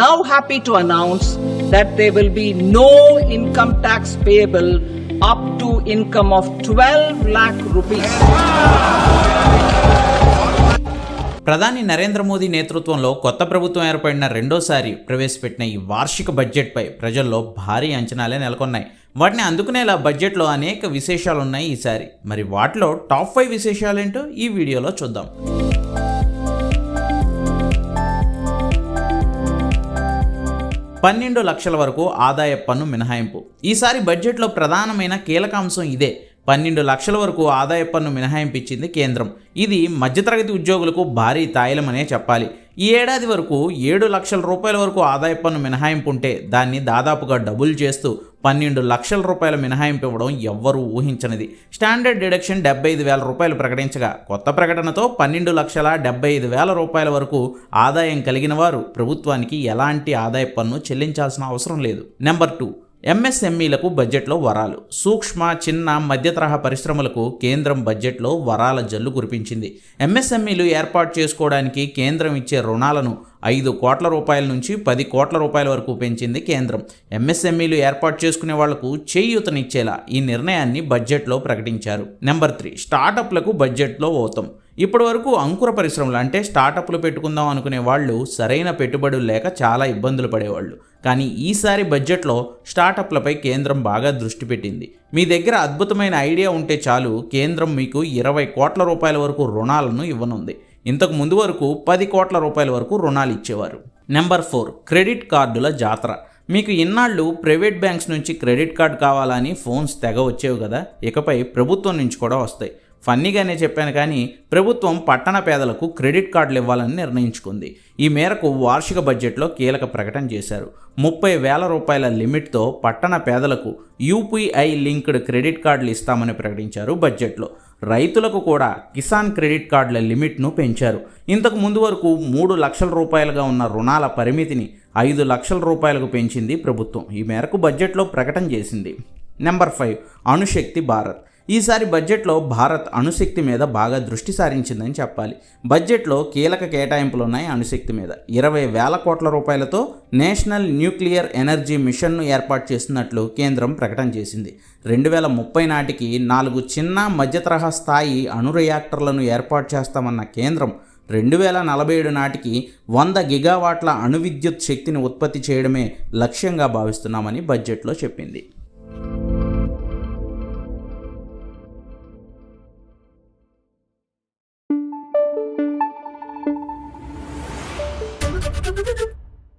now happy to announce that there will be no income tax payable up to income of 12 lakh rupees. ప్రధాని నరేంద్ర మోదీ నేతృత్వంలో కొత్త ప్రభుత్వం ఏర్పడిన రెండోసారి ప్రవేశపెట్టిన ఈ వార్షిక బడ్జెట్పై ప్రజల్లో భారీ అంచనాలే నెలకొన్నాయి. వాటిని అందుకునేలా బడ్జెట్లో అనేక విశేషాలు ఉన్నాయి ఈసారి. మరి వాటిలో టాప్ ఫైవ్ విశేషాలేంటో ఈ వీడియోలో చూద్దాం. పన్నెండు లక్షల వరకు ఆదాయ పన్ను మినహాయింపు. ఈసారి బడ్జెట్లో ప్రధానమైన కీలక అంశం ఇదే. పన్నెండు లక్షల వరకు ఆదాయ పన్ను మినహాయింపు ఇచ్చింది కేంద్రం. ఇది మధ్యతరగతి ఉద్యోగులకు భారీ తాయిలమనే చెప్పాలి. ఈ ఏడాది వరకు ఏడు లక్షల రూపాయల వరకు ఆదాయ పన్ను మినహాయింపు ఉంటే దాన్ని దాదాపుగా డబుల్ చేస్తూ పన్నెండు లక్షల రూపాయల మినహాయింపు ఇవ్వడం ఎవ్వరూ ఊహించనిది. స్టాండర్డ్ డిడక్షన్ డెబ్బై ఐదు వేల రూపాయలు ప్రకటించగా కొత్త ప్రకటనతో పన్నెండు లక్షల డెబ్బై ఐదు వేల రూపాయల వరకు ఆదాయం కలిగిన వారు ప్రభుత్వానికి ఎలాంటి ఆదాయ పన్ను చెల్లించాల్సిన అవసరం లేదు. Number two. ఎంఎస్ఎంఈలకు బడ్జెట్లో వరాలు. సూక్ష్మ చిన్న మధ్య తరహా పరిశ్రమలకు కేంద్రం బడ్జెట్లో వరాల జల్లు కురిపించింది. ఎంఎస్ఎంఈలు ఏర్పాటు చేసుకోవడానికి కేంద్రం ఇచ్చే రుణాలను ఐదు కోట్ల రూపాయల నుంచి పది కోట్ల రూపాయల వరకు పెంచింది కేంద్రం. ఎంఎస్ఎంఈలు ఏర్పాటు చేసుకునే వాళ్ళకు చేయూతనిచ్చేలా ఈ నిర్ణయాన్ని బడ్జెట్లో ప్రకటించారు. నెంబర్ త్రీ స్టార్టప్లకు బడ్జెట్లో ఓతం. ఇప్పటి వరకు అంకుర పరిశ్రమలు అంటే స్టార్టప్లు పెట్టుకుందాం అనుకునే వాళ్ళు సరైన పెట్టుబడులు లేక చాలా ఇబ్బందులు పడేవాళ్ళు. కానీ ఈసారి బడ్జెట్లో స్టార్టప్లపై కేంద్రం బాగా దృష్టి పెట్టింది. మీ దగ్గర అద్భుతమైన ఐడియా ఉంటే చాలు కేంద్రం మీకు ఇరవై కోట్ల రూపాయల వరకు రుణాలను ఇవ్వనుంది. ఇంతకు ముందు వరకు పది కోట్ల రూపాయల వరకు రుణాలు ఇచ్చేవారు. నెంబర్ ఫోర్ క్రెడిట్ కార్డుల జాతర. మీకు ఇన్నాళ్ళు ప్రైవేట్ బ్యాంక్స్ నుంచి క్రెడిట్ కార్డు కావాలని ఫోన్స్ తెగ వచ్చేవి కదా ఇకపై ప్రభుత్వం నుంచి కూడా వస్తాయి. ఫన్నీగానే చెప్పాను కానీ ప్రభుత్వం పట్టణ పేదలకు క్రెడిట్ కార్డులు ఇవ్వాలని నిర్ణయించుకుంది. ఈ మేరకు వార్షిక బడ్జెట్లో కీలక ప్రకటన చేశారు. ముప్పై వేల రూపాయల లిమిట్తో పట్టణ పేదలకు యూపీఐ లింక్డ్ క్రెడిట్ కార్డులు ఇస్తామని ప్రకటించారు బడ్జెట్లో. రైతులకు కూడా కిసాన్ క్రెడిట్ కార్డుల లిమిట్ను పెంచారు. ఇంతకు ముందు వరకు మూడు లక్షల రూపాయలుగా ఉన్న రుణాల పరిమితిని ఐదు లక్షల రూపాయలకు పెంచింది ప్రభుత్వం. ఈ మేరకు బడ్జెట్లో ప్రకటన చేసింది. నెంబర్ ఫైవ్ అణుశక్తి భారత్. ఈసారి బడ్జెట్లో భారత్ అణుశక్తి మీద బాగా దృష్టి సారించిందని చెప్పాలి. బడ్జెట్లో కీలక కేటాయింపులు ఉన్నాయి అణుశక్తి మీద. ఇరవై వేల కోట్ల రూపాయలతో నేషనల్ న్యూక్లియర్ ఎనర్జీ మిషన్ను ఏర్పాటు చేస్తున్నట్లు కేంద్రం ప్రకటన చేసింది. రెండు వేల ముప్పై నాటికి నాలుగు చిన్న మధ్య తరహా స్థాయి అణు రియాక్టర్లను ఏర్పాటు చేస్తామన్న కేంద్రం రెండు వేల నలభై ఏడు నాటికి వంద గిగావాట్ల అణు విద్యుత్ శక్తిని ఉత్పత్తి చేయడమే లక్ష్యంగా భావిస్తున్నామని బడ్జెట్లో చెప్పింది.